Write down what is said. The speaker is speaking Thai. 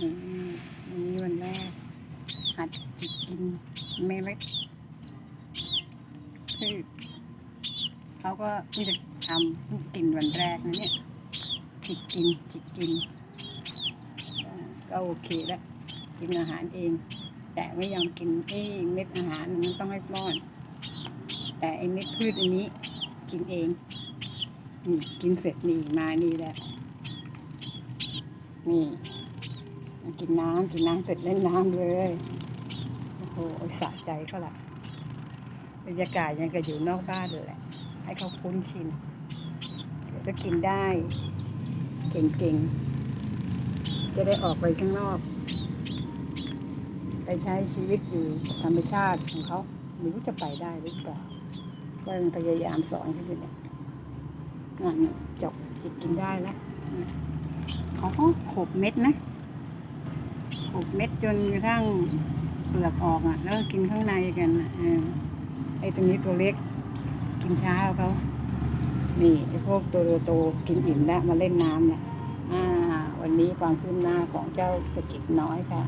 อืมวันนี้วันแรกหัดจิกกินเมล็ดพืชเขาก็เพิ่จะทำกินวันแรกนะเนี่ยจิกกินจิกกินก็โอเคแล้วกินอาหารเอง แต่ไม่ยอมกินไอ้เม็ดอาหารมันต้องให้ป้อน แต่ไอ้เม็ดพืชอันนี้ กินเองนี่กินเสร็จนี่มานี่แหละนี่ กินน้ำกินน้ำเสร็จเล่นน้ำเลย โอ้โหสะใจเขาละบรรยากาศยังกับอยู่นอกบ้านเลยแหละ ให้เขาคุ้นชินเดี๋ยวก็กินได้ เก่งๆ จะได้ออกไปข้างนอก ไปใช้ชีวิตอยู่ธรรมชาติของเขาไม่รู้จะไปได้หรือเปล่าก็ยังพยายามสอนเขาอยู่เนี่ยนั่นน่ะจบจิตกินได้แล้วเขาก็ขบเม็ดนะ ขบเม็ดจนกระทั่งเปลือกออกอะ แล้วก็กินข้างในกันอะเออไอ้ตัวนี้ตัวเล็ก กินเช้าเขานี่ไอ้พวกตัวโตๆกินอิ่มแล้วมาเล่นน้ำเนี่ยอ่า วันนี้ความคืบหน้าของเจ้าสกิดน้อยค่ะ